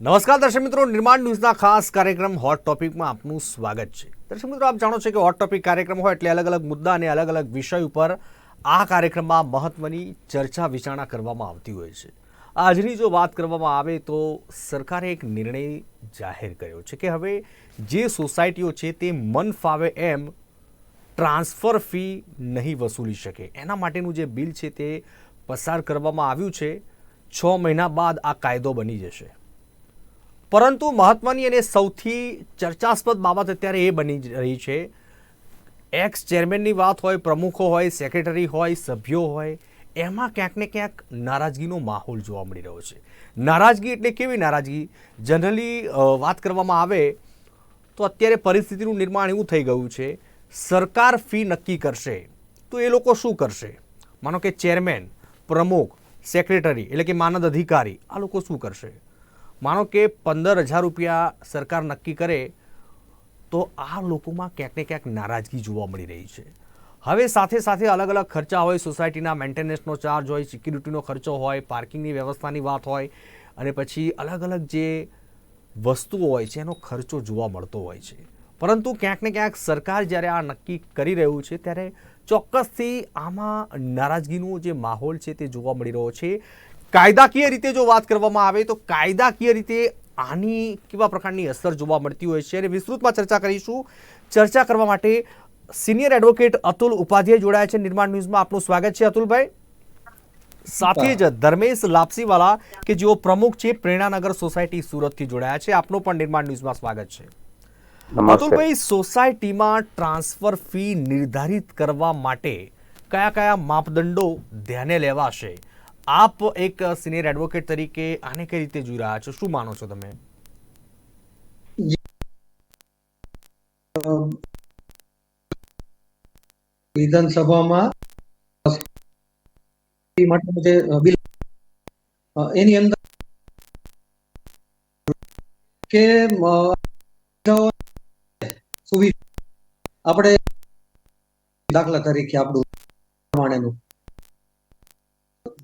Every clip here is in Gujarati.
નમસ્કાર દર્શક મિત્રો, નિર્માણ ન્યૂઝના ખાસ કાર્યક્રમ હોટ ટોપિકમાં આપનું સ્વાગત છે. દર્શક મિત્રો, આપ જાણો છો કે હોટ ટોપિક કાર્યક્રમ હોય એટલે અલગ અલગ મુદ્દા અને અલગ અલગ વિષય ઉપર આ કાર્યક્રમમાં મહત્વની ચર્ચા વિચારણા કરવામાં આવતી હોય છે. આજની જો વાત કરવામાં આવે તો સરકારે એક નિર્ણય જાહેર કર્યો છે કે હવે જે સોસાયટીઓ છે તે મન ફાવે એમ ટ્રાન્સફર ફી નહીં વસૂલી શકે. એના માટેનું જે બિલ છે તે પસાર કરવામાં આવ્યું છે. છ મહિના બાદ આ કાયદો બની જશે. પરંતુ મહત્વની અને સૌથી ચર્ચાસ્પદ બાબત અત્યારે એ બની રહી છે. એક્સ ચેરમેનની વાત હોય, પ્રમુખો હોય સેક્રેટરી હોય, સભ્યો હોય, એમાં ક્યાંક ને ક્યાંક નારાજગીનો માહોલ જોવા મળી રહ્યો છે. નારાજગી એટલે કેવી નારાજગી? જનરલી વાત કરવામાં આવે તો અત્યારે પરિસ્થિતિનું નિર્માણ એવું થઈ ગયું છે. સરકાર ફી નક્કી કરશે. તો એ લોકો શું કરશે? માનો કે ચેરમેન પ્રમુખ સેક્રેટરી એટલે કે માનદ અધિકારી, આ લોકો શું કરશે? માનો કે પંદર હજાર રૂપિયા સરકાર નક્કી કરે, તો આ લોકોમાં ક્યાંક ને ક્યાંક નારાજગી જોવા મળી રહી છે. હવે સાથે સાથે અલગ અલગ ખર્ચા હોય, સોસાયટીના મેન્ટેનન્સનો ચાર્જ હોય, સિક્યુરિટીનો ખર્ચો હોય, પાર્કિંગની વ્યવસ્થાની વાત હોય, અને પછી અલગ અલગ જે વસ્તુઓ હોય છે, એનો ખર્ચો જોવા મળતો હોય છે. પરંતુ ક્યાંક ને ક્યાંક સરકાર જ્યારે આ નક્કી કરી રહ્યું છે, ત્યારે ચોક્કસથી આમાં નારાજગીનો જે માહોલ છે તે જોવા મળી રહ્યો છે. કાયદાકીય રીતે જો વાત કરવામાં આવે તો કાયદાકીય રીતે આની કેવા પ્રકારની અસર જોવા મળતી હોય છે અને વિસ્તૃતમાં ચર્ચા કરીશું. ચર્ચા કરવા માટે સિનિયર એડવોકેટ અતુલ ઉપાધ્યાય જોડાયા છે. નિર્માણ ન્યૂઝમાં આપનું સ્વાગત છે અતુલભાઈ. સાથે જ ધર્મેશ લાપસીવાલા કે જેઓ પ્રમુખ છે પ્રેરણાનગર સોસાયટી સુરતથી જોડાયા છે. આપનું પણ નિર્માણ ન્યૂઝમાં સ્વાગત છે. અતુલભાઈ સોસાયટીમાં ટ્રાન્સફર ફી નિર્ધારિત કરવા માટે કયા કયા માપદંડો ધ્યાને લેવાશે? આપ એક સિનિયર એડવોકેટ તરીકે આને કઈ રીતે જોઈ રહ્યા છો? શું માનો છો તમે? વિધાનસભામાં એની અંદર કે સુવિધા આપણે દાખલા તરીકે આપણું પ્રમાણેનું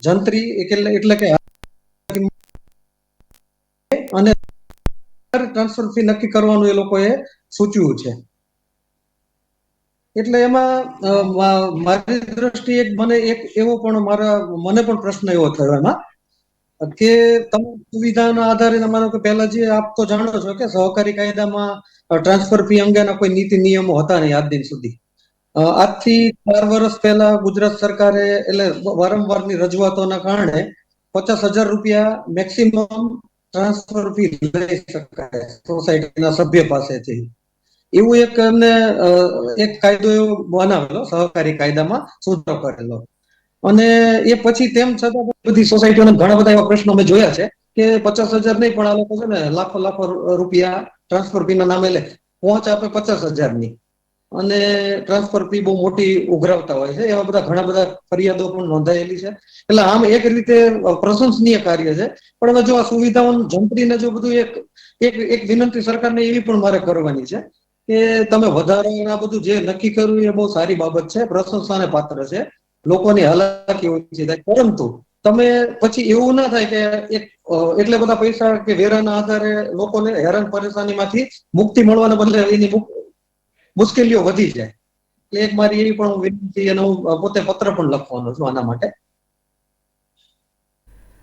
જંત્રી એટલે એટલે કે અને ટ્રાન્સફર ફી નક્કી કરવાનું એ લોકોએ સૂચવ્યું છે. એટલે એમાં મારી દ્રષ્ટિએ મને એક એવો પણ મારા, મને પણ પ્રશ્ન એવો થયો એમાં કે તમે સુવિધાના આધારે તમારો કે પહેલા જે આપ તો જાણો છો કે સહકારી કાયદામાં ટ્રાન્સફર ફી અંગેના કોઈ નીતિ નિયમો હતા નહીં આજ દિન સુધી. આજથી ચાર વર્ષ પહેલા ગુજરાત સરકારે, એટલે વારંવારની રજૂઆતોના કારણે પચાસ હજાર રૂપિયા મેક્સિમમ ટ્રાન્સફર ફી લઈ શકાય સોસાયટીના સભ્ય પાસેથી. એવું એક એમને એક કાયદો એવો બનાવેલો, સહકારી કાયદામાં સુધારો કરેલો. અને એ પછી તેમ છતાં બધી સોસાયટીઓને ઘણા બધા એવા પ્રશ્નો અમે જોયા છે કે પચાસ હજાર નહીં પણ આ લોકો છે ને લાખો લાખો રૂપિયા ટ્રાન્સફર ફી ના નામે લે, પહોંચ આપે પચાસ હજારની. અને ટ્રાન્સફર ફી બહુ મોટી ઉઘરાવતા હોય છે. એવા બધા ઘણા બધા ફરિયાદો પણ નોંધાયેલી છે. એટલે આમ એક રીતે પ્રશંસનીય કાર્ય છે. પણ હવે જો આ સુવિધાઓનું જંત્રીને જો બધું એક એક એક વિનંતી સરકારને એવી પણ મારે કરવાની છે કે તમે વધારે આ બધું જે નક્કી કર્યું એ બહુ સારી બાબત છે, પ્રશંસાને પાત્ર છે. લોકોની હાલાકી ઓછી થાય. પરંતુ તમે પછી એવું ના થાય કે એક એટલે બધા પૈસા કે વેરાના આધારે લોકોને હેરાન પરેશાનીમાંથી મુક્તિ મળવાના બદલે એની મુશ્કેલીઓ વધી જાય. એટલે એક મારી એવી પણ વિનંતી અને હું પોતે પત્ર પણ લખવાનો છું આના માટે.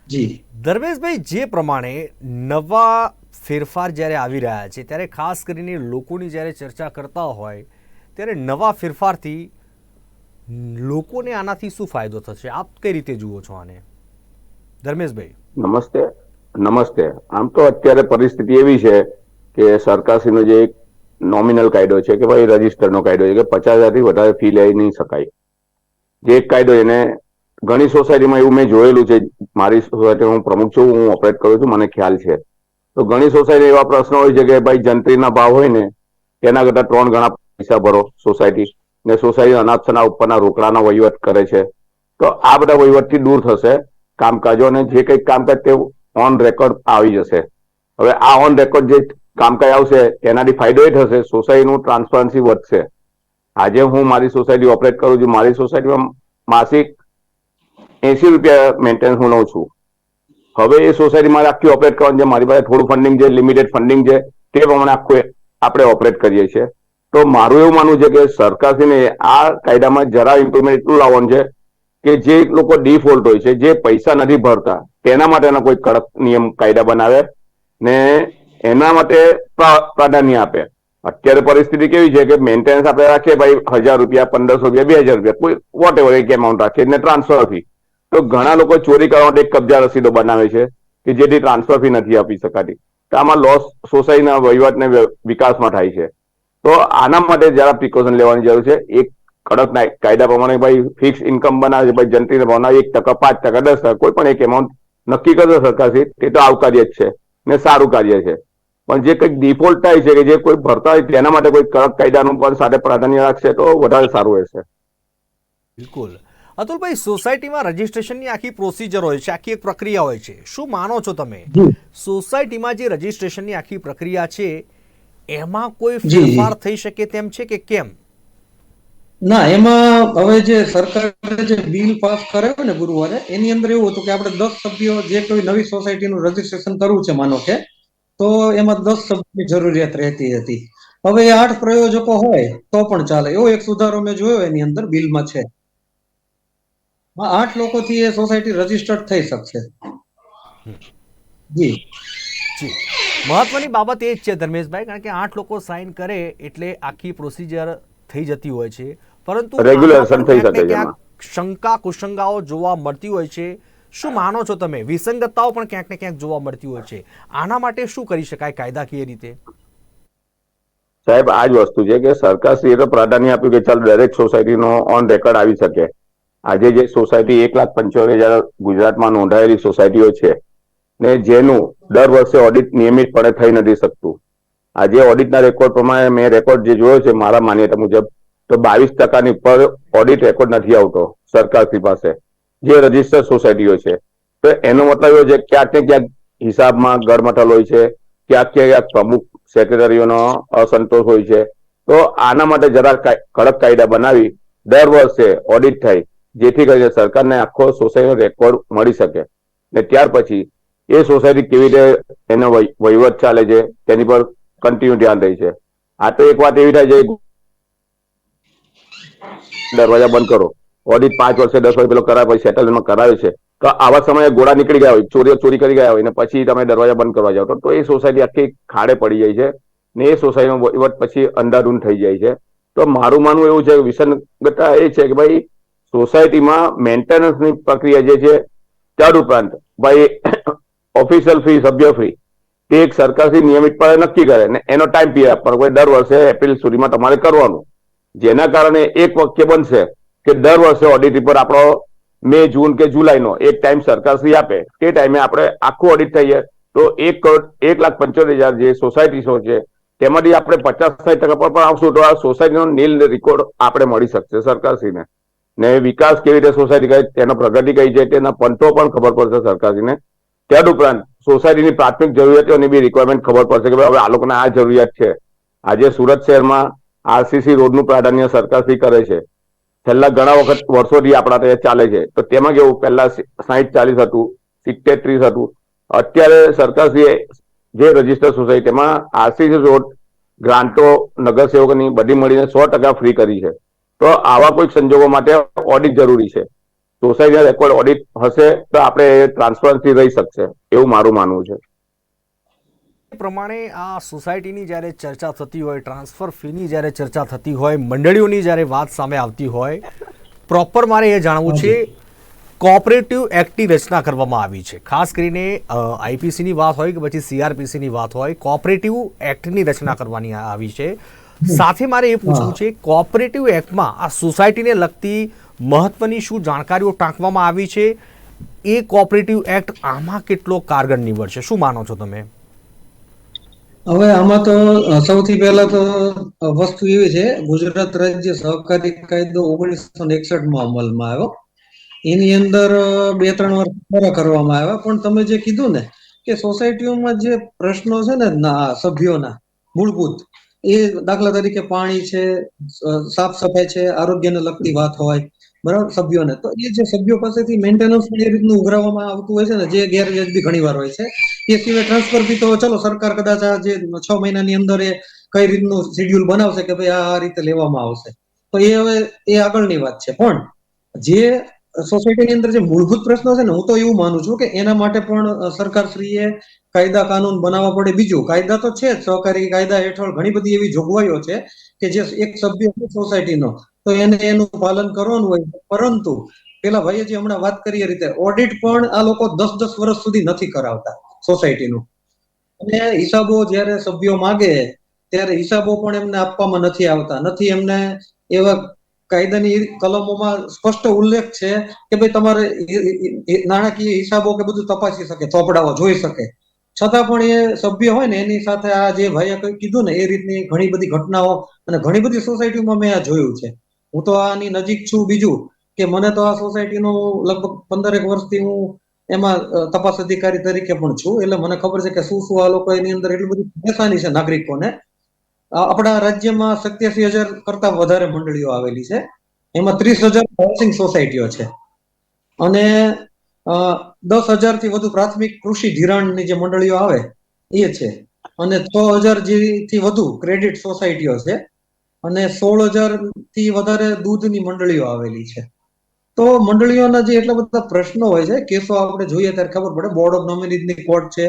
જી. ધર્મેશભાઈ જે પ્રમાણે નવા ફેરફાર જ્યારે આવી રહ્યા છે ત્યારે ખાસ કરીને લોકોની જ્યારે ચર્ચા કરતા હોય ત્યારે નવા ફેરફારથી લોકોને આનાથી શું ફાયદો થશે? આપ કઈ રીતે જુઓ છો આને? ધર્મેશભાઈ. નમસ્તે. નમસ્તે. આમ તો અત્યારે પરિસ્થિતિ એવી છે કે સરકારશ્રીનો જે એક નોમિનલ કાયદો છે કે ભાઈ રજીસ્ટરનો કાયદો છે કે પચાસ હજારથી વધારે ફી લઈ નહીં શકાય. જે એક કાયદો એને ઘણી સોસાયટીમાં એવું મેં જોયેલું છે, મારી સોસાયટી હું પ્રમુખ છું, હું ઓપરેટ કરું છું, મને ખ્યાલ છે. તો ઘણી સોસાયટી એવા પ્રશ્નો હોય છે કે ભાઈ જંત્રીના ભાવ હોય ને, તેના કરતા ત્રણ ગણા પૈસા ભરો સોસાયટી ને સોસાયટી અનાજના ઉપરના રોકડાના વહીવટ કરે છે. તો આ બધા વહીવટથી દૂર થશે કામકાજો અને જે કંઈક કામકાજ તે ઓન રેકોર્ડ આવી જશે. હવે આ ઓન રેકોર્ડ જે કામકાજ આવશે એનાથી ફાયદો એ થશે, સોસાયટીનું ટ્રાન્સપરન્સી વધશે. આજે હું મારી સોસાયટી ઓપરેટ કરું છું, મારી સોસાયટીમાં માસિક એસી રૂપિયા મેન્ટેનન્સ હું લઉં છું. હવે એ સોસાયટી મારે આખી ઓપરેટ કરવાની છે, મારી પાસે થોડું ફંડિંગ છે લિમિટેડ ફંડિંગ છે, તે પ્રમાણે આખું આપણે ઓપરેટ કરીએ છીએ. તો મારું એવું માનવું છે કે સરકારશ્રીને આ કાયદામાં જરા ઇમ્પ્રુવમેન્ટ એટલું લાવવાનું છે કે જે લોકો ડિફોલ્ટ હોય છે, જે પૈસા નથી ભરતા, તેના માટેના કોઈ કડક નિયમ કાયદા બનાવે ને એના માટે પ્રાધાન્ય આપે. અત્યારે પરિસ્થિતિ કેવી છે કે મેન્ટેનન્સ આપણે રાખીએ ભાઈ હજાર રૂપિયા, પંદરસો રૂપિયા, બે હજાર રૂપિયા, કોઈ વોટ એવર એક અમાઉન્ટ રાખીએ ને ટ્રાન્સફર ફી તો ઘણા લોકો ચોરી કરવા માટે એક કબજા રસીદો બનાવે છે કે જેથી ટ્રાન્સફર ફી નથી આપી શકાતી. તો આમાં લોસ સોસાયટીના વહીવટને વિકાસમાં થાય છે. તો આના માટે જરા પ્રિકોશન લેવાની જરૂર છે. એક કડક કાયદા પ્રમાણે ભાઈ ફિક્સ ઇન્કમ બનાવે છે, ભાઈ જનતીને ભાવના એક ટકા, પાંચ ટકા, દસ ટકા, કોઈ પણ એક એમાઉન્ટ નક્કી કરશે સરકારથી, તે તો આવકાર્ય જ છે ને સારું કાર્ય છે. પણ જે કંઈક ડિફોલ્ટ થાય છે કે જે કોઈ ભરતા હોય તેના માટે કોઈ કડક કાયદાનું પણ સાથે પ્રાધાન્ય રાખશે તો વધારે સારું રહેશે. બિલકુલ. અતુલભાઈ સોસાયટીમાં રજીસ્ટ્રેશનની આખી પ્રોસિજર હોય છે આખી એક પ્રક્રિયા હોય છે. શું માનો છો તમે? સોસાયટીમાં જે રજીસ્ટ્રેશનની આખી પ્રક્રિયા છે એમાં કોઈ. ફેરફાર થઈ શકે તેમ છે કે કેમ? ના એમાં હવે જે સરકારે જે બિલ પાસ કરાવ્યું ને ગુરુવારે એની અંદર એવું હતું કે આપણે દસ સભ્યો જે કોઈ નવી સોસાયટીનું રજીસ્ટ્રેશન કરવું છે માનો કે તો એમાં દસ શબ્દની જરૂરિયાત રહેતી હતી. હવે એ આઠ પ્રયોજકો હોય તો પણ ચાલે. એવો એક સુધારો મેં જોયો એની અંદર બિલમાં છે. આઠ લોકોથી એ સોસાયટી રજીસ્ટર્ડ થઈ શકશે. જી. જી. મહત્વની બાબત એ જ છે ધર્મેશભાઈ કારણ કે આઠ લોકો સાઇન કરે એટલે આખી પ્રોસિજર થઈ જતી હોય છે. પરંતુ રેગ્યુલેશન થઈ શકે છે શંકા કુશંકાઓ જોવા મળતી હોય છે. શું માનો છો તમે? વિસંગતતાઓ પણ ક્યાંક ને ક્યાંક જોવા મળતી હોય છે. આના માટે શું કરી શકાય કાયદાકીય રીતે? સાહેબ, આ જ વસ્તુ છે કે સરકારશ્રીએ તો પ્રાધાન્ય આપ્યું કે ચાલ દરેક સોસાયટીનો ઓન રેકોર્ડ આવી શકે. આજે જે સોસાયટી એક લાખ પંચોતેર હજાર ગુજરાતમાં નોંધાયેલી સોસાયટીઓ છે ને જેનું દર વર્ષે ઓડિટ નિયમિતપણે થઈ નથી શકતું. આજે ઓડિટના રેકોર્ડ પ્રમાણે મેં રેકોર્ડ જે જોયો છે મારા માન્યતા મુજબ, તો બાવીસ ટકાની ઉપર ઓડિટ રેકોર્ડ નથી આવતો સરકારશ્રી પાસે. જે રજિસ્ટર સોસાયટીઓ છે. તો એનો મતલબ એવો છે, ક્યાંક ને ક્યાંક હિસાબમાં ગડમથલ હોય છે, ક્યાંક ક્યાંક પ્રમુખ સેક્રેટરીઓનો અસંતોષ હોય છે. તો આના માટે જરા કડક કાયદા બનાવી દર વર્ષે ઓડિટ થાય, જેથી કરીને સરકારને આખો સોસાયટીનો રેકોર્ડ મળી શકે. ને ત્યાર પછી એ સોસાયટી કેવી રીતે એનો વહી- વહીવટ ચાલે છે, તેની પર કન્ટિન્યુ ધ્યાન રહી છે. આ તો એક વાત એવી થાય છે, દરવાજા બંધ કરો. ઓડિટ પાંચ વર્ષે, દસ વર્ષ પેલો કરાવે પછી સેટલમેન્ટ કરાવે છે. તો આવા સમયે ગોળા નીકળી ગયા હોય, ચોરીઓ, ચોરી કરી ગયા હોય, ને પછી તમે દરવાજા બંધ કરવા જાઓ, તો- એ સોસાયટી આખી ખાડે પડી જાય છે. ને એ સોસાયટીમાં વહીવટ પછી અંધાધૂન થઈ જાય છે. તો મારું માનવું એવું છે, વિસંગતતા એ છે કે ભાઈ, સોસાયટીમાં મેન્ટેનન્સની પ્રક્રિયા જે છે, ત્યાર ઉપરાંત ભાઈ, ઓફિશિયલ ફી, સભ્ય ફી તે એક સરકારથી નિયમિતપણે નક્કી કરે, ને એનો ટાઈમ પીરિયડ આપવાનો, કોઈ દર વર્ષે એપ્રિલ સુધીમાં તમારે કરવાનું. જેના કારણે એક વાક્ય બનશે કે દર વર્ષે ઓડિટ રિપોર્ટ આપણો મે, જૂન કે જુલાઈનો એક ટાઈમ સરકારશ્રી આપે, તે ટાઈમે આપણે આખું ઓડિટ થઈએ. તો એક કરોડ, એક લાખ પંચોતેર હજાર જે સોસાયટીસો છે, તેમાંથી આપણે પચાસ સાઠ ટકા પર પણ આવશું, તો આ સોસાયટીનો નીલ રેકોર્ડ આપણે મળી શકશે સરકારશ્રીને. ને વિકાસ કેવી રીતે સોસાયટી કઈ તેનો પ્રગતિ કઈ છે, તેના પંથો પણ ખબર પડશે સરકારશ્રીને. ઉપરાંત સોસાયટીની પ્રાથમિક જરૂરિયાતોની બી રિક્વાયરમેન્ટ ખબર પડશે કે હવે આ લોકોને આ જરૂરિયાત છે. આજે સુરત શહેરમાં આરસીસી રોડનું પ્રાધાન્ય સરકારશ્રી કરે છે. છેલ્લા ઘણા વખત વર્ષોથી આપણા ત્યાં ચાલે છે. તો તેમાં કેવું? પહેલા સાહીઠ ચાલીસ હતું સિત્તેર ત્રીસ હતું. અત્યારે સરકારશ્રીએ જે રજિસ્ટર સોસાયટી તેમાં આરસીસી રોડ ગ્રાન્ટો, નગરસેવકની બધી મળીને સો ટકા ફ્રી કરી છે. તો આવા કોઈક સંજોગો માટે ઓડિટ જરૂરી છે. સોસાયટીના રેકોર્ડ ઓડિટ હશે તો આપણે ટ્રાન્સપરન્સી રહી શકશે. એવું મારું માનવું છે. પ્રમાણે આ સોસાયટીની જ્યારે ચર્ચા થતી હોય ટ્રાન્સફર ફીની જ્યારે ચર્ચા થતી હોય મંડળીઓની જ્યારે વાત સામે આવતી હોય પ્રોપર મારે એ જાણવું છે કોઓપરેટિવ એક્ટની રચના કરવામાં આવી છે. ખાસ કરીને આઈપીસીની વાત હોય કે પછી સીઆરપીસીની વાત હોય કોઓપરેટિવ એક્ટની રચના કરવાની આવી છે. સાથે મારે એ પૂછવું છે કોઓપરેટિવ એક્ટમાં આ સોસાયટીને લગતી મહત્વની શું જાણકારીઓ ટાંકવામાં આવી છે? એ કોઓપરેટિવ એક્ટ આમાં કેટલો કારગર નીવડશે? શું માનો છો તમે? હવે આમાં તો સૌથી પહેલા તો વસ્તુ એવી છે, ગુજરાત રાજ્ય સહકારી કાયદો ઓગણીસો એકસઠમાં અમલમાં આવ્યો. એની અંદર બે ત્રણ વર્ષ પૂરા કરવામાં આવ્યા. પણ તમે જે કીધું ને, કે સોસાયટીઓમાં જે પ્રશ્નો છે ના સભ્યોના, મૂળભૂત, એ દાખલા તરીકે પાણી છે સાફ સફાઈ છે, આરોગ્યને લગતી વાત હોય બરાબર? સભ્યોને. તો એ જે સભ્યો પાસેથી મેન્ટેનન્સ એ રીતનું ઉઘરાવવામાં આવતું હોય છે ને, જે ગેરવ્યાજબી ઘણી વાર હોય છે, એ સિવાય ટ્રાન્સફર ફી તો ચલો સરકાર કદાચ આ જે છ મહિનાની અંદર એ કઈ રીતનું શેડ્યુલ બનાવશે કે ભાઈ આ રીતે લેવામાં આવશે. તો એ હવે એ આગળની વાત છે. પણ જે સોસાયટીની અંદર જે મૂળભૂત પ્રશ્નો છે ને, હું તો એવું માનું છું કે એના માટે પણ સરકારશ્રીએ કાયદા કાનૂન બનાવવા પડે. બીજું, કાયદા તો છે જ. સહકારી કાયદા હેઠળ ઘણી બધી એવી જોગવાઈઓ છે કે જે એક સભ્ય છે સોસાયટીનો તો એને એનું પાલન કરવાનું હોય. પરંતુ પેલા ભાઈએ જે હમણાં વાત કરી એ રીતે ઓડિટ પણ આ લોકો દસ દસ વર્ષ સુધી નથી કરાવતા સોસાયટીનું અને હિસાબો જ્યારે સભ્યો માગે, ત્યારે હિસાબો પણ એમને આપવામાં નથી આવતા. નથી એમને એવા કાયદાની કલમોમાં સ્પષ્ટ ઉલ્લેખ છે કે ભાઈ તમારે નાણાકીય હિસાબો કે બધું તપાસી શકે, ચોપડાઓ જોઈ શકે. છતાં પણ એ સભ્ય હોય ને, એની સાથે આ જે ભાઈએ કીધું ને, એ રીતની ઘણી બધી ઘટનાઓ અને ઘણી બધી સોસાયટીમાં મેં આ જોયું છે. હું તો આની નજીક છું બીજું, કે મને તો આ સોસાયટીનું લગભગ પંદરેક વર્ષથી હું એમાં તપાસ અધિકારી તરીકે પણ છું. એટલે મને ખબર છે કે શું શું આ લોકો એની અંદર એટલી બધી પરેશાની છે નાગરિકોને. આપણા રાજ્યમાં સત્યાસી હજાર કરતા વધારે મંડળીઓ આવેલી છે. એમાં ત્રીસ હજાર હાઉસિંગ સોસાયટીઓ છે. અને દસ હજારથી વધુ પ્રાથમિક કૃષિ ધિરાણની જે મંડળીઓ આવે, એ છે. અને છ હજારથી વધુ ક્રેડિટ સોસાયટીઓ છે. અને સોળ હજારથી વધારે દૂધની મંડળીઓ આવેલી છે. તો મંડળીઓના જે એટલા બધા પ્રશ્નો હોય છે, કેસો આપણે જોઈએ ત્યારે ખબર પડે. બોર્ડ ઓફ નોમિનીઝની કોર્ટ છે.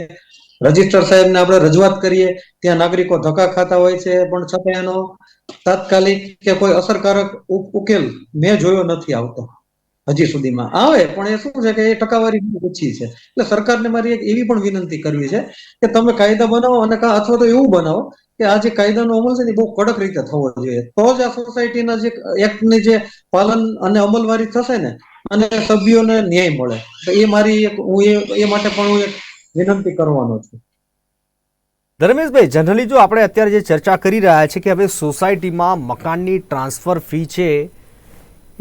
રજિસ્ટર સાહેબને આપણે રજૂઆત કરીએ. ત્યાં નાગરિકો ધક્કા ખાતા હોય છે, પણ છતાં એનો તાત્કાલિક કે કોઈ અસરકારક ઉકેલ મેં જોયો નથી આવતો. હજી સુધીમાં આવે, પણ એ શું છે કે એ ટકાવારી ઓછી છે. એટલે સરકારને મારી એક એવી પણ વિનંતી કરવી છે કે તમે કાયદા બનાવો અને અથવા તો એવું બનાવો કે આ જે કાયદાનો અમલ છે ને બહુ કડક રીતે થવો જોઈએ. તો જ આ સોસાયટીના જે એક્ટની જે પાલન અને અમલવારી થશે ને, અને સભ્યોને ન્યાય મળે. તો એ મારી એક, હું એ માટે પણ હું એક વિનંતી કરવાનો છું. ધર્મેશભાઈ જનરલી જો આપણે અત્યારે જે ચર્ચા કરી રહ્યા છે કે હવે સોસાયટીમાં મકાનની ટ્રાન્સફર ફી છે,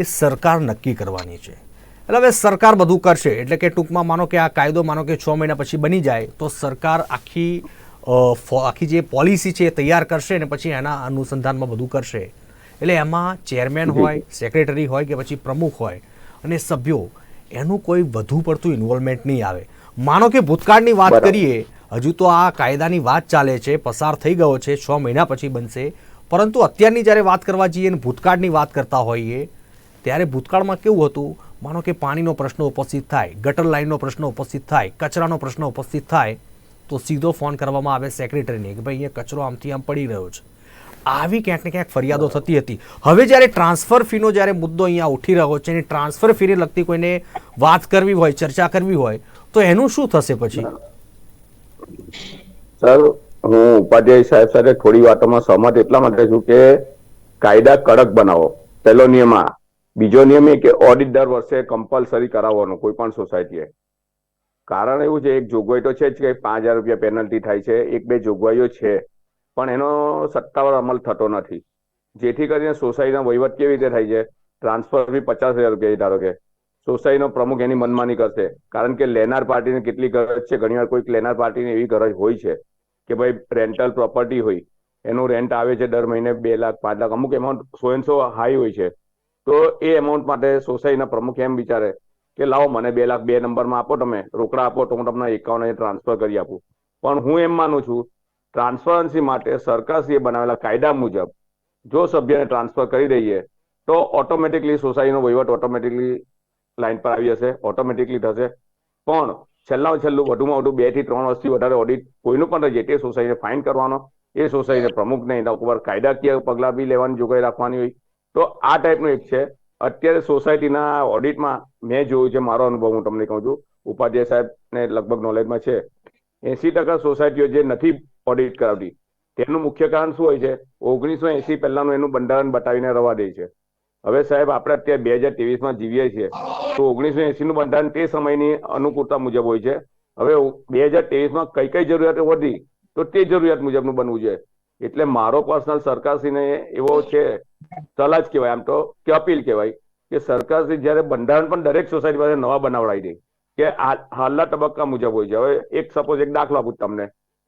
એ સરકાર નક્કી કરવાની છે. એટલે હવે સરકાર બધું કરશે. એટલે કે ટૂંકમાં માનો કે આ કાયદો માનો કે છ મહિના પછી બની જાય, તો સરકાર આખી આખી જે પોલિસી છે એ તૈયાર કરશે ને પછી એના અનુસંધાનમાં બધું કરશે. એટલે એમાં ચેરમેન હોય સેક્રેટરી હોય કે પછી પ્રમુખ હોય અને સભ્યો એનું કોઈ વધુ પડતું ઇન્વોલ્વમેન્ટ નહીં આવે. માનો કે ભૂતકાળની વાત કરીએ હજુ તો આ કાયદાની વાત ચાલે છે પસાર થઈ ગયો છે છ મહિના પછી બનશે. પરંતુ અત્યારની જ્યારે વાત કરવા જઈએ અને ભૂતકાળની વાત કરતા હોઈએ ત્યારે ભૂતકાળમાં કેવું હતું? માનો કે પાણીનો પ્રશ્ન ઉપસ્થિત થાય ગટર લાઇનનો પ્રશ્ન ઉપસ્થિત થાય કચરાનો પ્રશ્ન ઉપસ્થિત થાય. તો સીધો ફોન કરવામાં આવે સેક્રેટરીને કે ભાઈ અહીંયા કચરો આમથી આમ પડી રહ્યો છે. આવી ક્યાંક ને ક્યાંક ફરિયાદો થતી હતી. હવે જ્યારે ટ્રાન્સફર ફીનો જ્યારે મુદ્દો અહીંયા ઉઠી રહ્યો છે અને ટ્રાન્સફર ફીને લગતી કોઈને વાત કરવી હોય, ચર્ચા કરવી હોય, તો એનું શું થશે પછી? સર, હું ઉપાધ્યાય સાહેબ સાથે થોડી વાતોમાં સહમત એટલા માટે છું કે કાયદા કડક બનાવો. પહેલો નિયમ આ. બીજો નિયમ એ કે ઓડિટ દર વર્ષે કમ્પલસરી કરાવવાનું, કોઈ પણ સોસાયટીએ કારણ એવું છે, એક જોગવાઈ તો છે જ કે પાંચ હજાર રૂપિયા પેનલ્ટી થાય છે, એક બે જોગવાઈઓ છે, પણ એનો સત્તાવાર અમલ થતો નથી. જેથી કરીને સોસાયટીનો વહીવટ કેવી રીતે થાય છે? ટ્રાન્સફર ફી પચાસ હજાર રૂપિયા ધારો કે. સોસાયટીનો પ્રમુખ એની મનમાની કરશે. કારણ કે લેનાર પાર્ટીને કેટલી ગરજ છે? ઘણીવાર કોઈક લેનાર પાર્ટીને એવી ગરજ હોય છે કે ભાઈ રેન્ટલ પ્રોપર્ટી હોય, એનું રેન્ટ આવે છે દર મહિને બે લાખ, પાંચ લાખ, અમુક amount so and so high હોય છે. તો એ એમાઉન્ટ માટે સોસાયટીના પ્રમુખ એમ વિચારે કે લાવો મને બે લાખ બે નંબરમાં આપો તમે, રોકડા આપો તો હું તમને એકાઉન્ટ ટ્રાન્સફર કરી આપું. પણ હું એમ માનું છું ટ્રાન્સફરન્સી માટે સરકારશ્રીએ બનાવેલા કાયદા મુજબ જો સભ્યને ટ્રાન્સફર કરી દઈએ, તો ઓટોમેટિકલી સોસાયટીનો વહીવટ ઓટોમેટિકલી લાઈન પર આવી જશે ઓટોમેટિકલી થશે. પણ છેલ્લા છેલ્લું વધુમાં વધુ બેથી ત્રણ વર્ષથી વધારે ઓડિટ કોઈનું પણ રહીએ તે સોસાયટીને ફાઇન કરવાનો, એ સોસાયટીને પ્રમુખને એના ઉપર કાયદાકીય પગલાં બી લેવાની જોગવાઈ રાખવાની હોય. તો આ ટાઈપનું એક છે. અત્યારે સોસાયટીના ઓડિટમાં મેં જોયું છે, મારો અનુભવ હું તમને કહું છું. ઉપાધ્યાય સાહેબને લગભગ નોલેજમાં છે. એસી ટકા સોસાયટીઓ જે નથી ઓડિટ કરાવતી, તેનું મુખ્ય કારણ શું હોય છે? ઓગણીસો એસી પહેલાનું એનું બંધારણ બતાવીને રવા દે છે. હવે સાહેબ, આપણે અત્યારે બે હજાર ત્રેવીસમાં જીવીએ છીએ. તો ઓગણીસો એસી નું બંધારણ તે સમયની અનુકૂળતા મુજબ હોય છે. હવે બે હજાર ત્રેવીસમાં કઈ કઈ જરૂરિયાતો વધી, તો તે જરૂરિયાત મુજબનું બનવું જોઈએ. એટલે મારો પર્સનલ સરકારશ્રીને એવો છે, સલાહ જ કહેવાય આમ તો, કે અપીલ કહેવાય કે સરકારશ્રી જ્યારે બંધારણ પણ દરેક સોસાયટી પાસે નવા બનાવડાવી દે, કે હાલના તબક્કા મુજબ હોય છે. હવે એક સપોઝ એક દાખલો આપું તમને,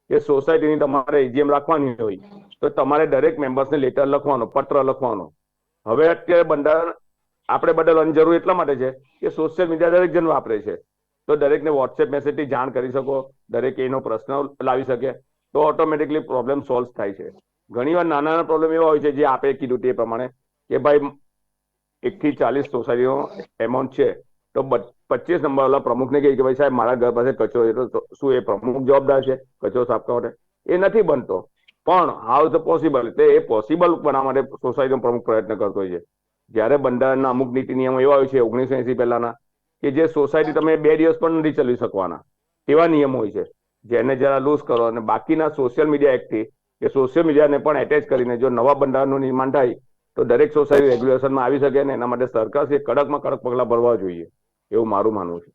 કે સોસાયટીની તમારે એજીએમ રાખવાની હોય, તો તમારે દરેક મેમ્બર્સને લેટર લખવાનો, પત્ર લખવાનો. હવે અત્યારે બંધારણ, આપણે બદલ જરૂર એટલા માટે છે કે સોશિયલ મીડિયા દરેક જણ વાપરે છે. તો દરેકને વોટ્સએપ મેસેજથી જાણ કરી શકો, દરેક એનો પ્રશ્ન લાવી શકે. તો ઓટોમેટિકલી પ્રોબ્લેમ સોલ્વ થાય છે. ઘણીવાર નાના નાના પ્રોબ્લેમ એવા હોય છે જે આપે કીધું તે પ્રમાણે કે ભાઈ એક થી ચાલીસ સોસાયટીનો એમાઉન્ટ છે. તો પચીસ નંબર વાળા પ્રમુખને કહે કે ભાઈ સાહેબ, મારા ઘર પાસે કચરો તો શું એ પ્રમુખ જવાબદાર છે? કચરો સાફ કરવા એ નથી બનતો. પણ હાઉ ઇઝ પોસિબલ એટલે એ પોસિબલ બનાવવા માટે સોસાયટીનો પ્રમુખ પ્રયત્ન કરતો હોય છે. જ્યારે બંધારણના અમુક નીતિ નિયમો એવા હોય છે ઓગણીસો એસી પહેલાના, કે જે સોસાયટી તમે બે દિવસ પણ નથી ચલાવી શકવાના એવા નિયમો હોય છે. જેને જરા લૂઝ કરો અને બાકીના સોશિયલ મીડિયા એક્ટથી કે સોશિયલ મીડિયાને પણ એટેચ કરીને જો નવા બંધારણનું નિર્માણ થાય તો દરેક સોસાયટી રેગ્યુલેશનમાં આવી શકે ને એના માટે સરકાર કડકમાં કડક પગલાં ભરવા જોઈએ એવું મારું માનવું છે.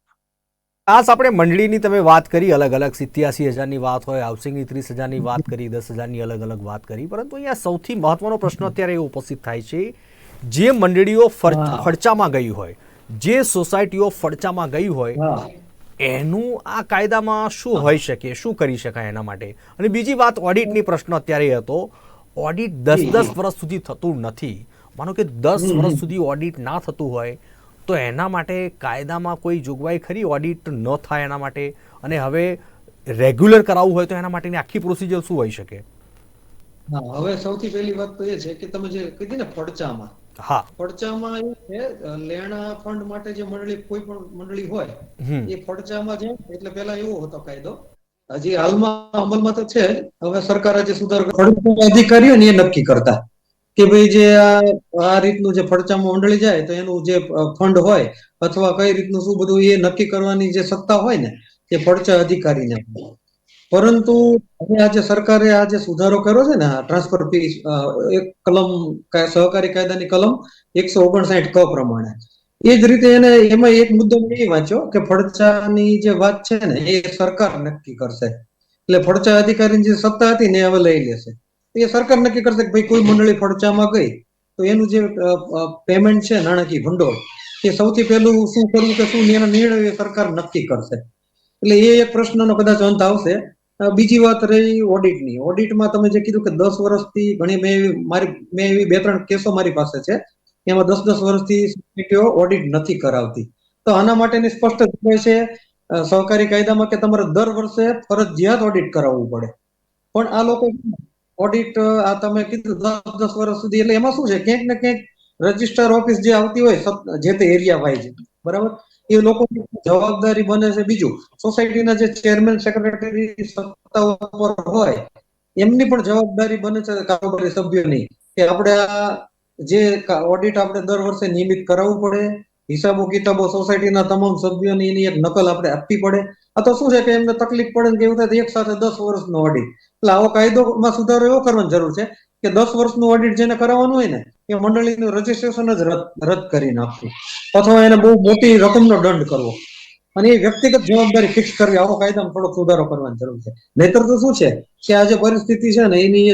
ખાસ આપણે મંડળીની તમે વાત કરી અલગ અલગ સિત્યાસી હજારની વાત હોય હાઉસિંગની ત્રીસ હજારની વાત કરી દસ હજારની અલગ અલગ વાત કરી પરંતુ અહીંયા સૌથી મહત્વનો પ્રશ્ન અત્યારે એ ઉપસ્થિત થાય છે જે મંડળીઓ ફરચામાં ગઈ હોય જે સોસાયટીઓ ફરચામાં ગઈ હોય એનું આ કાયદામાં શું હોઈ શકે શું કરી શકાય એના માટે? અને બીજી વાત ઓડિટની પ્રશ્ન અત્યારે હતો ઓડિટ દસ દસ વર્ષ સુધી થતું નથી. માનો કે દસ વર્ષ સુધી ઓડિટ ના થતું હોય તો એના માટે કાયદામાં કોઈ જોગવાઈ ખરી? ઓડિટ ન થાય એના માટે? અને હવે રેગ્યુલર કરાવવું હોય તો એના માટેની આખી પ્રોસિજર શું હોઈ શકે? હા હવે સૌથી પહેલી વાત તો એ છે કે તમે જે કીધી ને ફડચામાં હા. ફડચામાં એવું છે લેણા ફંડ માટે જે મંડળી કોઈ પણ મંડળી હોય એ ફડચામાં છે એટલે પેલા એવો હતો કાયદો. હજી હાલમાં અમલમાં તો છે હવે સરકાર જે સુધાર અધિકારીઓ ને એ નક્કી કરતા. કે ભાઈ જે આ આ રીતનું જે ફડચામાં મંડળી જાય તો એનું જે ફંડ હોય અથવા કઈ રીતનું શું બધું એ નક્કી કરવાની જે સત્તા હોય ને એ ફડચા અધિકારીને. પરંતુ આજે સરકારે આ જે સુધારો કર્યો છે ને ટ્રાન્સફર ફી એક કલમ સહકારી કાયદાની કલમ એકસો ઓગણસાઠ ક પ્રમાણે. એ જ રીતે એને, એમાં એક મુદ્દો એ વાંચ્યો કે ફડચાની જે વાત છે ને, એ સરકાર નક્કી કરશે. એટલે ફડચા અધિકારીની જે સત્તા હતી ને હવે લઈ લેશે. એ સરકાર નક્કી કરશે કે ભાઈ, કોઈ મંડળી ફડચામાં ગઈ, તો એનું જે પેમેન્ટ છે, નાણાકીય ભંડોળ, એ સૌથી પહેલું શું કરવું કે શું એનો નિર્ણય સરકાર નક્કી કરશે. એટલે એ એક પ્રશ્નનો કદાચ અંત આવશે. બીજી વાત રહી ઓડિટની ઓડિટમાં તમે જે કીધું કે દસ વર્ષથી ઘણી મેં એવી, મારી, મેં એવી બે ત્રણ કેસો મારી પાસે છે. એમાં દસ દસ વર્ષથી સોસાયટીઓ ઓડિટ નથી કરાવતી. તો આના માટેની સ્પષ્ટ જોગવાઈ છે સહકારી કાયદામાં કે તમારે દર વર્ષે ફરજિયાત ઓડિટ કરાવવું પડે. પણ આ લોકો ઓડિટ આ તમે કીધું દસ દસ વર્ષ સુધી, એટલે એમાં શું છે? ક્યાંક ને ક્યાંક રજિસ્ટર ઓફિસ જે આવતી હોય જે તે એરિયા વાઇઝ, બરાબર? એ લોકોની જવાબદારી બને છે. બીજું, સોસાયટીના જે ચેરમેન, સેક્રેટરી સત્તા ઉપર હોય, એમની પણ જવાબદારી બને છે કારોબારી સભ્યોની, કે આપણે આ જે ઓડિટ આપણે દર વર્ષે નિયમિત કરાવવું પડે, હિસાબો, કિતાબો સોસાયટીના તમામ સભ્યોની એની એક નકલ આપણે આપવી પડે. અથવા શું છે કે એમને તકલીફ પડે કે એવું થાય એક સાથે દસ વર્ષનો ઓડિટ એટલે આવો કાયદોમાં સુધારો એવો કરવાની જરૂર છે કે દસ વર્ષનું ઓડિટ જેને કરાવવાનું હોય ને, એ મંડળીનું રજીસ્ટ્રેશન જ રદ રદ કરી નાખવું. અથવા એને બહુ મોટી રકમનો દંડ કરવો. અને એ વ્યક્તિગત જવાબદારી ફિક્સ કરવી, આવો કાયદામાં થોડોક સુધારો કરવાની જરૂર છે. નહીતર તો શું છે કે આ જે પરિસ્થિતિ છે ને, એની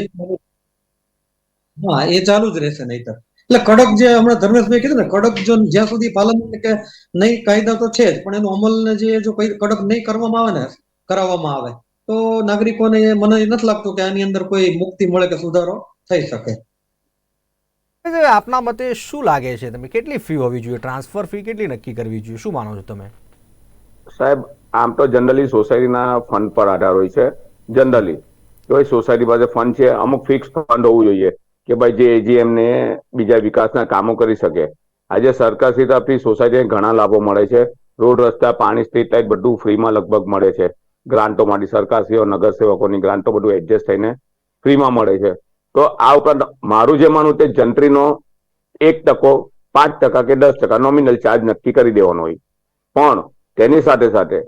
હા, એ ચાલુ જ રહેશે નહીતર. એટલે કડક જે હમણાં ધર્મેશભાઈ કીધું ને, કડક જો જ્યાં સુધી પાલન કે નહીં, કાયદા તો છે જ, પણ એનું અમલને જે જો કડક નહીં કરવામાં આવે ને, કરાવવામાં આવે તો નાગરિકોને મને નથી લાગતું કે આની અંદર કોઈ મુક્તિ મળે કે સુધારો થઈ શકે. આપના મતે શું લાગે છે? તમે કેટલી ફી હોવી જોઈએ? ટ્રાન્સફર ફી કેટલી નક્કી કરવી જોઈએ? શું માનો છો તમે? સાહેબ આમ તો જનરલી સોસાયટીના ફંડ પર આધાર હોય છે. જનરલી જો સોસાયટી પાસે ફંડ છે અમુક ફિક્સ ફંડ હોવું જોઈએ કે ભાઈ જે એજીએમ ને બીજા વિકાસના કામો કરી શકે. આજે સરકારશ્રી તરફથી સોસાયટીને ઘણા લાભો મળે છે. રોડ રસ્તા પાણી સ્ટ્રીટ લાઇટ બધું ફ્રીમાં લગભગ મળે છે. ગ્રાન્ટો માટે સરકારશ્રીઓ, નગરસેવકોની ગ્રાન્ટો બધું એડજસ્ટ થઈને ફ્રીમાં મળે છે. તો આ ઉપરાંત મારું જે માનવું તે જંત્રીનો એક ટકો, પાંચ ટકા કે દસ ટકા નોમિનલ ચાર્જ નક્કી કરી દેવાનો હોય. પણ તેની સાથે સાથે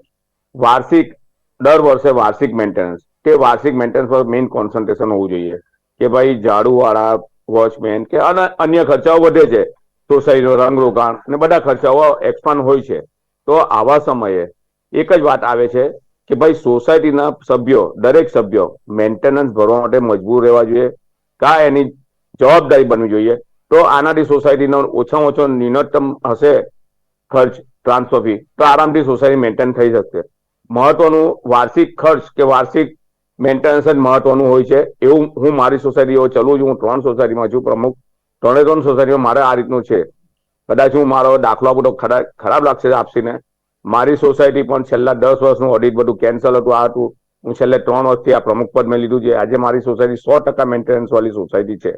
વાર્ષિક, દર વર્ષે વાર્ષિક મેન્ટેનન્સ તે વાર્ષિક મેન્ટેનન્સ પર મેઇન કોન્સન્ટ્રેશન હોવું જોઈએ. કે ભાઈ ઝાડુવાળા વોચમેન કે અને અન્ય ખર્ચાઓ વધે છે. સોસાયટીનો રંગરોગાણ અને બધા ખર્ચાઓ એક્સપાન્ડ હોય છે. તો આવા સમયે એક જ વાત આવે છે કે ભાઈ સોસાયટીના સભ્યો, દરેક સભ્યો મેન્ટેનન્સ ભરવા માટે મજબૂર રહેવા જોઈએ. કા એની જવાબદારી બનવી જોઈએ? તો આનાથી સોસાયટીનો ઓછામાં ઓછો ન્યૂનતમ હશે ખર્ચ, ટ્રાન્સફર ફી. તો આરામથી સોસાયટી મેન્ટેન થઈ શકશે. મહત્વનું વાર્ષિક ખર્ચ કે વાર્ષિક મેન્ટેનન્સ જ મહત્વનું હોય છે. એવું હું મારી સોસાયટીઓ ચલું છું. હું ત્રણ સોસાયટીમાં છું પ્રમુખ. ત્રણે ત્રણ સોસાયટીમાં મારે આ રીતનું છે. કદાચ હું મારો દાખલો આપું તો ખરાબ લાગશે આપસીને. મારી સોસાયટી પણ છેલ્લા દસ વર્ષનું ઓડિટ બધું કેન્સલ હતું, આ હતું. હું છેલ્લે ત્રણ વર્ષથી આ પ્રમુખ પદ મેં લીધું છે. આજે મારી સોસાયટી સો ટકા મેન્ટેનન્સ વાળી સોસાયટી છે.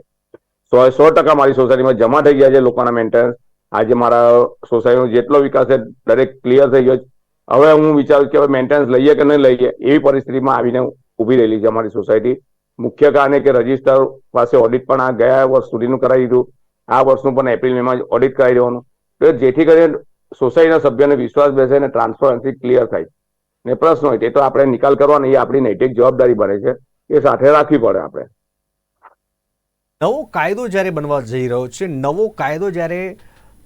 સો સો ટકા મારી સોસાયટીમાં જમા થઈ ગયા છે લોકોના મેન્ટેનન્સ આજે મારા સોસાયટીનો જેટલો વિકાસ છે, દરેક ક્લિયર થઈ ગયો છે. હવે હું વિચારું કે હવે મેન્ટેનન્સ લઈએ કે નહીં લઈએ, એવી પરિસ્થિતિમાં આવીને ઊભી રહેલી છે અમારી સોસાયટી. મુખ્ય કારણ કે રજિસ્ટર પાસે ઓડિટ પણ આ ગયા વર્ષ સુધીનું કરાવી દીધું. આ વર્ષનું પણ એપ્રિલ, મેમાં ઓડિટ કરાવી દેવાનું. તો જેથી કરીને સોસાયટીના સભ્યોને વિશ્વાસ બેસે અને ટ્રાન્સપરન્સી ક્લિયર થાય. ને પ્રશ્ન હોય તે તો આપણે નિકાલ કરવાનો એ આપણી નૈતિક જવાબદારી બને છે. એ સાથે રાખવી પડે આપણે. નવો કાયદો જ્યારે બનવા જઈ રહ્યો છે નવો કાયદો જ્યારે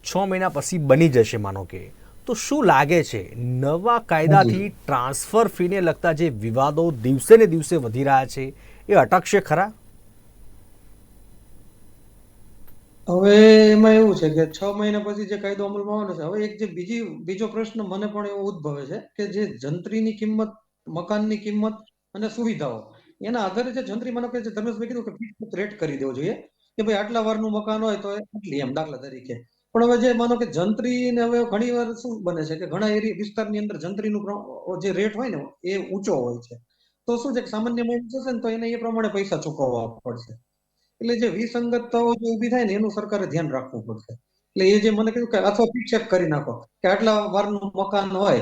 છ મહિના પછી બની જશે માનો કે તો શું લાગે છે? નવા કાયદાથી ટ્રાન્સફર ફીને લગતા જે વિવાદો દિવસે ને દિવસે વધી રહ્યા છે એ અટકશે ખરા? હવે એમાં એવું છે કે છ મહિના પછી જે કાયદો અમલમાં આવવાનો છે, હવે એક જે બીજી, બીજો પ્રશ્ન મને પણ એવો ઉદ્ભવે છે કે જે જંત્રીની કિંમત, મકાનની કિંમત અને સુવિધાઓ, એના આધારે જે જંત્રી માનો કે જે ધર્મેશભાઈ કીધું કે ફિક્સ રેટ કરી દેવો જોઈએ, કે ભાઈ આટલા વારનું મકાન હોય તો એટલી એમ દાખલા તરીકે. પણ હવે જે માનો કે જંત્રી ને હવે ઘણી વાર શું બને છે કે ઘણા એરિયા વિસ્તારની અંદર જંત્રીનું જે રેટ હોય ને એ ઊંચો હોય છે. તો શું છે સામાન્ય માણસ હશે ને તો એને એ પ્રમાણે પૈસા ચૂકવવા પડશે. એટલે જે વિસંગતતાઓ જે ઊભી થાય ને, એનું સરકારે ધ્યાન રાખવું પડશે. એટલે એ જે મને કીધું કે અથવા ફિક્સ કરી નાખો, કે આટલા વારનું મકાન હોય,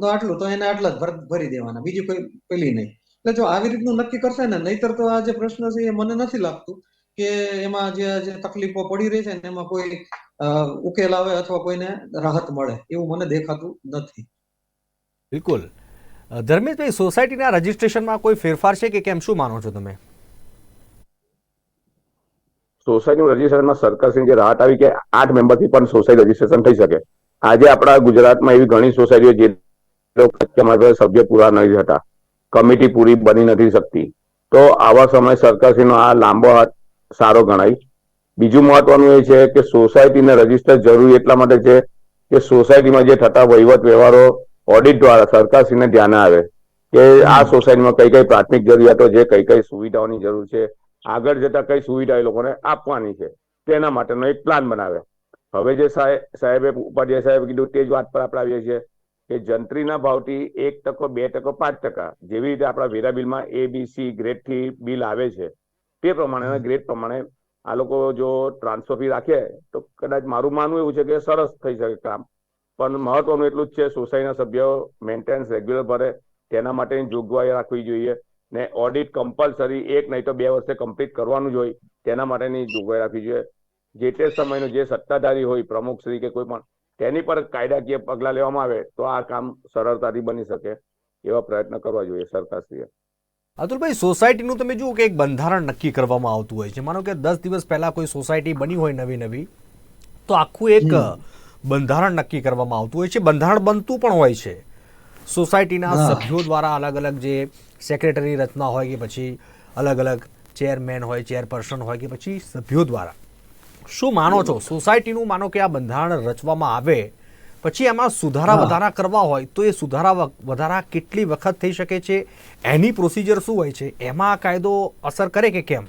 તો આટલું તો એને આટલા જ ભર- દેવાના, બીજી કોઈ પેલી નહીં. એટલે જો આવી રીતનું નક્કી કરશે ને, નહીતર તો આ જે પ્રશ્ન છે એ મને નથી લાગતું કે એમાં જે જે તકલીફો પડી રહી છે ને, એમાં કોઈ ઉકેલ આવે અથવા કોઈને રાહત મળે, એવું મને દેખાતું નથી. બિલકુલ. ધર્મેશભાઈ, સોસાયટીના રજિસ્ટ્રેશનમાં કોઈ ફેરફાર છે કે કેમ? શું માનો છો તમે? સોસાયટીનું રજીસ્ટ્રેશનમાં સરકારશ્રી જે રાહત આવી કે આઠ મેમ્બરથી પણ સોસાયટી રજીસ્ટ્રેશન થઈ શકે. આજે આપણા ગુજરાતમાં એવી ઘણી સોસાયટીઓ જે સભ્ય પૂરા નથી થતા. કમિટી પૂરી બની નથી શકતી. તો આવા સમયે સરકારશ્રીનો આ લાંબો હાથ સારો ગણાય. બીજું મહત્વનું એ છે કે સોસાયટીને રજિસ્ટર જરૂરી એટલા માટે છે કે સોસાયટીમાં જે થતા વહીવટ વ્યવહારો ઓડિટ દ્વારા સરકારશ્રીને ધ્યાને આવે. કે આ સોસાયટીમાં કઈ કઈ પ્રાથમિક જરૂરિયાતો છે, કઈ કઈ સુવિધાઓની જરૂર છે આગળ જતા કઈ સુવિધા એ લોકોને આપવાની છે. તેના માટેનો એક પ્લાન બનાવે. હવે જે સાહેબ ઉપાધ્યાય સાહેબ કીધું તે જ વાત પર આપણે આવીએ છીએ કે જંત્રીના ભાવથી એક ટકો બે ટકો પાંચ ટકા જેવી રીતે આપણા વેરા બિલમાં એ બી સી ગ્રેડથી બિલ આવે છે તે પ્રમાણે ગ્રેડ પ્રમાણે આ લોકો જો ટ્રાન્સફર ફી રાખે તો કદાચ મારું માનવું એવું છે કે સરસ થઈ શકે કામ. પણ મહત્વનું એટલું જ છે સોસાયટીના સભ્યો મેન્ટેનન્સ રેગ્યુલર ભરે તેના માટેની જોગવાઈ રાખવી જોઈએ. ને ઓડિટ કમ્પલસરી એક નહીં તો બે વર્ષે કમ્પ્લીટ કરવાનું જ હોય. તેના માટેની જોગવાઈ રાખવી જોઈએ. જે તે સમયનો જે સત્તાધારી હોય પ્રમુખ શ્રી કે કોઈ પણ તેની પર કાયદાકીય પગલાં લેવામાં આવે તો આ કામ સરળતાથી બની શકે એવા પ્રયત્ન કરવા જોઈએ સરકારશ્રીએ. અતુલભાઈ સોસાયટીનું તમે જુઓ કે એક બંધારણ નક્કી કરવામાં આવતું હોય છે. માનો કે દસ દિવસ પહેલા કોઈ સોસાયટી બની હોય નવી નવી તો આખું એક બંધારણ નક્કી કરવામાં આવતું હોય છે. બંધારણ બનતું પણ હોય છે. સોસાયટીના સભ્યો દ્વારા અલગ અલગ જે સેક્રેટરી રચના હોય કે પછી અલગ અલગ ચેરમેન હોય ચેરપર્સન હોય કે પછી સભ્યો દ્વારા. શું માનો છો? સોસાયટીનું માનો કે આ બંધારણ રચવામાં આવે પછી એમાં સુધારા વધારા કરવા હોય તો એ સુધારા વધારા કેટલી વખત થઈ શકે છે? એની પ્રોસિજર શું હોય છે? એમાં આ કાયદો અસર કરે કે કેમ?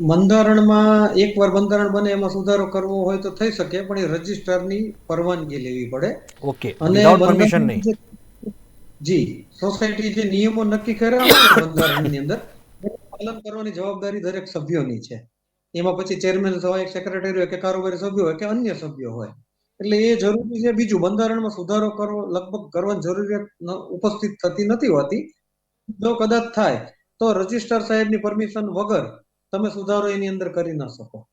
બંધારણમાં એકવાર બંધારણ બને એમાં સુધારો કરવો હોય તો થઈ શકે પણ એ રજિસ્ટરની પરવાનગી લેવી પડે. ઓકે. અને પરમિશન નહીં. જે- સોસાયટી જે નિયમો નક્કી કર્યા બંધારણની અંદર પાલન કરવાની જવાબદારી દરેક સભ્યોની છે. એમાં પછી ચેરમેન હોય સેક્રેટરી હોય કે કારોબારી સભ્યો હોય કે અન્ય સભ્યો હોય. એટલે એ જરૂરી છે બીજું બંધારણમાં સુધારો કરવો લગભગ કરવાની જરૂરિયાત ઉપસ્થિત થતી નથી હોતી. જો કદાચ થાય તો રજિસ્ટર સાહેબની પરમિશન વગર તમે સુધારો એની અંદર કરી ના શકો.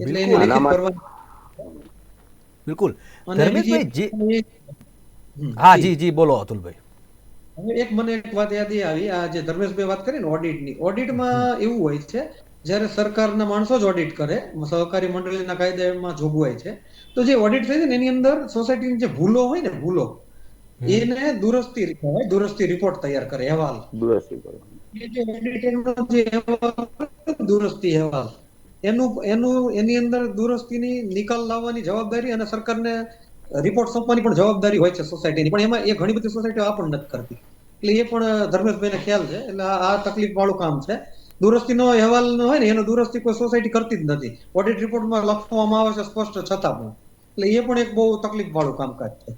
એટલે એને બિલકુલ. લેખિત આનામાં- બિલકુલ. ધર્મેશભાઈ જે હા જી. જી બોલો અતુલભાઈ. એક મને એક વાત યાદ આવી આ જે ધર્મેશભાઈ વાત કરી ને ઓડિટની ઓડિટમાં એવું હોય છે જ્યારે સરકારના માણસો જ ઓડિટ કરે સહકારી મંડળીના કાયદામાં જોગવાઈ છે તો જે ઓડિટ થઈ છે ને એની અંદર સોસાયટીની જે ભૂલો હોય ને ભૂલો એને દુરસ્તી કહેવાય દુરસ્તી રિપોર્ટ તૈયાર કરે દુરસ્તી અહેવાલ દુરસ્તી અહેવાલ. એનું એનું એની અંદર દુરસ્તીની નિકાલ લાવવાની જવાબદારી અને સરકારને રિપોર્ટ સોંપવાની પણ જવાબદારી હોય છે સોસાયટીની પણ એમાં એ ઘણી બધી સોસાયટીઓ આ પણ નથી કરતી. એટલે એ પણ ધર્મેશભાઈને ખ્યાલ છે. એટલે આ તકલીફ વાળું કામ છે. દુરસ્તીનો અહેવાલ હોય ને, એનો દુરસ્તી કોઈ સોસાયટી કરતી જ નથી. ઓડિટ રિપોર્ટમાં લખવામાં આવે છે સ્પષ્ટ છતાં પણ. એટલે એ પણ એક બહુ તકલીફ વાળું કામકાજ છે.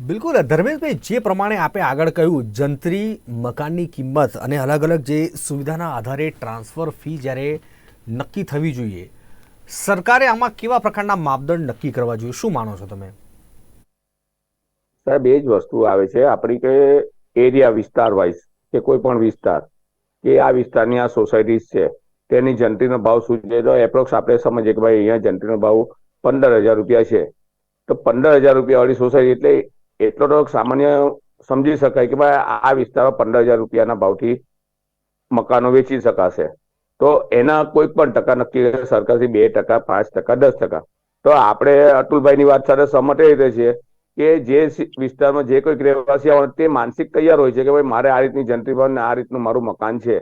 બિલકુલ. ધર્મેશભાઈ, જે પ્રમાણે આપે આગળ કહ્યું, જંત્રી, મકાનની કિંમત અને અલગ અલગ જે સુવિધાના આધારે ટ્રાન્સફર ફી જ્યારે નક્કી થવી જોઈએ સરકારે આમાં કેવા પ્રકારના માપદંડ નક્કી કરવા જોઈએ? શું માનો છો તમે? સાહેબ, એ જ વસ્તુ આવે છે. આપણી કે એરિયા વિસ્તાર વાઇઝ, કે કોઈ પણ વિસ્તાર, કે આ વિસ્તારની આ સોસાયટીઝ છે, તેની જંત્રીનો ભાવ શું છે તો એપ્રોક્સ આપણે સમજીએ કે ભાઈ અહીંયા જંત્રીનો ભાવ પંદર હજાર રૂપિયા છે. તો પંદર હજાર રૂપિયાવાળી સોસાયટી એટલે એટલો તો સામાન્ય સમજી શકાય કે ભાઈ આ વિસ્તારમાં પંદર હજાર રૂપિયાના ભાવથી મકાનો વેચી શકાશે. તો એના કોઈ પણ ટકા નક્કી કરે સરકારથી બે ટકા, પાંચ ટકા, દસ ટકા. તો આપણે અતુલભાઈની વાત સાથે સહમત એ રીતે છીએ કે જે વિસ્તારમાં જે કોઈ રહેવાસી આવે તે માનસિક તૈયાર હોય છે કે ભાઈ મારે આ રીતની જંત્રી ભાવ આ રીતનું મારું મકાન છે.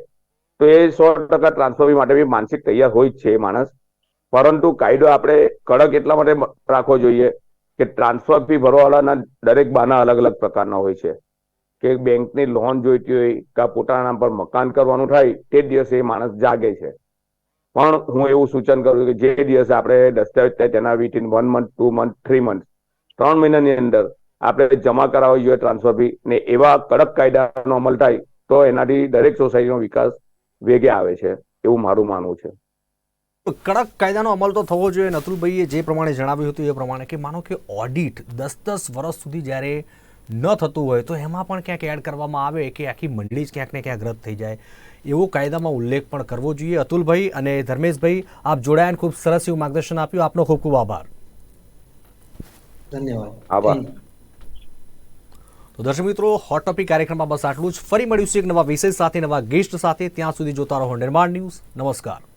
તો એ સો ટકા ટ્રાન્સફર માટે બી માનસિક તૈયાર હોય જ છે માણસ. પરંતુ કાયદો આપણે કડક એટલા માટે રાખવો જોઈએ કે ટ્રાન્સફર ફી ભરવાવાળાના દરેક બાના અલગ અલગ પ્રકારના હોય છે. કે બેંકની લોન જોઈતી હોય કે પોતાના પર મકાન કરવાનું થાય, તે દિવસે એ માણસ જાગે છે. પણ હું એવું સૂચન કરું કે જે દિવસે આપણે દસ્તાવેજ થાય તેના within one month two month three month ત્રણ મહિનાની અંદર આપણે જમા કરાવવી જોઈએ ટ્રાન્સફર ફી ને એવા કડક કાયદાનો અમલ થાય, તો એનાથી દરેક સોસાયટીનો વિકાસ વેગે આવે છે એવું મારું માનવું છે. કડક કાયદાનો અમલ તો થવો જોઈએ. નથુલભાઈએ જે પ્રમાણે જણાવ્યું હતું એ પ્રમાણે કે માનો કે ઓડિટ દસ દસ વર્ષ સુધી જ્યારે ન થતું હોય તો એમાં પણ ક્યાંક એડ કરવામાં આવે કે આખી મંડળી જ ક્યાંક ને ક્યાંક રદ થઈ જાય. એવો કાયદામાં ઉલ્લેખ પણ કરવો જોઈએ. અતુલભાઈ અને ધર્મેશભાઈ આપ જોડાયા અને ખૂબ સરસ એવું માર્ગદર્શન આપ્યું. આપનો ખૂબ ખૂબ આભાર. ધન્યવાદ. આભાર. તો દર્શક મિત્રો હોટ ટોપિક કાર્યક્રમમાં બસ આટલું જ. ફરી મળ્યું છે એક નવા વિષય સાથે નવા ગેસ્ટ સાથે. ત્યાં સુધી જોતા રહો નિર્માણ ન્યૂઝ. નમસ્કાર.